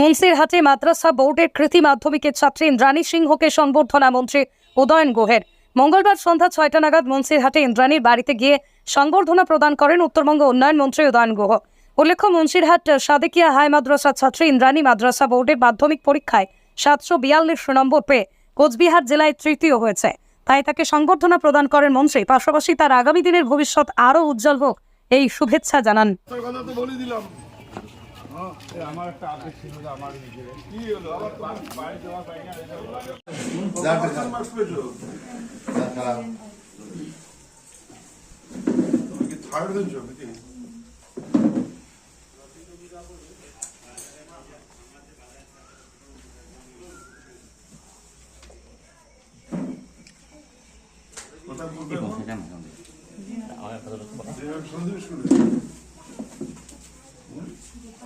মুন্সিরহাটে মাদ্রাসা বোর্ডের কৃতি মাধ্যমিকের ছাত্রী ইন্দ্রাণী সিংহকে সংবর্ধনা মন্ত্রী উদয়ন গুহের। মঙ্গলবার সন্ধ্যা ছয়টা নাগাদ মুন্সিরহাটে ইন্দ্রাণীর বাড়িতে গিয়ে সংবর্ধনা প্রদান করেন উত্তরবঙ্গ উন্নয়ন মন্ত্রী উদয়ন গুহ। উল্লেখ্য মুন্সিরহাট সাদেকিয়া হাই মাদ্রাসা ছাত্রী ইন্দ্রাণী মাদ্রাসা বোর্ডের মাধ্যমিক পরীক্ষায় সাতশো বিয়াল্লিশ নম্বর পেয়ে কোচবিহার জেলায় তৃতীয় হয়েছে। তাই তাকে সংবর্ধনা প্রদান করেন মন্ত্রী। পাশাপাশি তার আগামী দিনের ভবিষ্যৎ আরও উজ্জ্বল হোক, এই শুভেচ্ছা জানান। আমার একটা আবেগ ছিল যে আমার নিজের কি হলো আবার তোমার বাড়ি কত তুমি কি থার্ড হয়েছো নাকি কথা বলবে সন্দেহ শুনে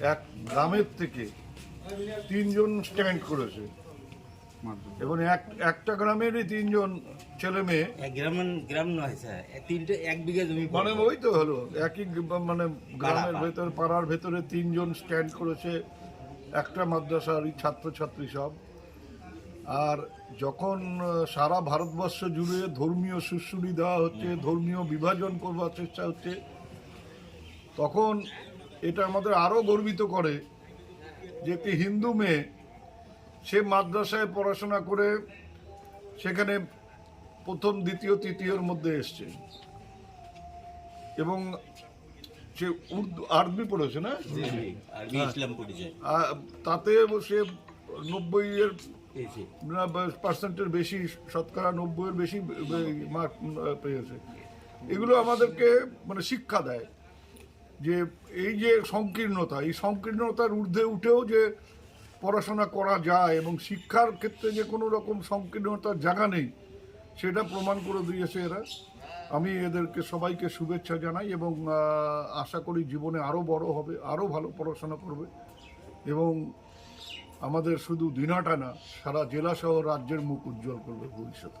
এক গ্রামের থেকে তিনজন স্ট্যান্ড করেছে। এবং এক একটা গ্রামেরই তিনজন ছেলে মেয়ে। গ্রাম গ্রাম নয় স্যার তিনটে এক বিঘা জমি মানে ওই তো হলো একই মানে গ্রামের ভেতরে পাড়ার ভেতরে তিনজন স্ট্যান্ড করেছে একটা মাদ্রাসারই ছাত্রছাত্রী সব। আর যখন সারা ভারতবর্ষ জুড়ে ধর্মীয় সুশ্রুতি দেওয়া হচ্ছে ধর্মীয় বিভাজন করবার চেষ্টা হচ্ছে তখন এটা আমাদের আরও গর্বিত করে যে একটি হিন্দু মেয়ে সে মাদ্রাসায় পড়াশোনা করে সেখানে প্রথম দ্বিতীয় তৃতীয়র মধ্যে এসছে। এবং সে উর্দু আরবি পড়েছে না? আহ, তাতে সে নব্বই এর পার্সেন্টের বেশি শতকরা নব্বইয়ের বেশি মার্ক পেয়েছে। এগুলো আমাদেরকে মানে শিক্ষা দেয়। যে এই যে সংকীর্ণতা, এই সংকীর্ণতার ঊর্ধ্বে উঠেও যে পড়াশোনা করা যায় এবং শিক্ষার ক্ষেত্রে যে কোনো রকম সংকীর্ণতার জায়গা নেই, সেটা প্রমাণ করে দিয়েছে এরা। আমি এদেরকে সবাইকে শুভেচ্ছা জানাই এবং আশা করি জীবনে আরও বড় হবে আরও ভালো পড়াশোনা করবে এবং আমাদের শুধু দিনাটা না, সারা জেলা সহ রাজ্যের মুখ উজ্জ্বল করবে ভবিষ্যতে।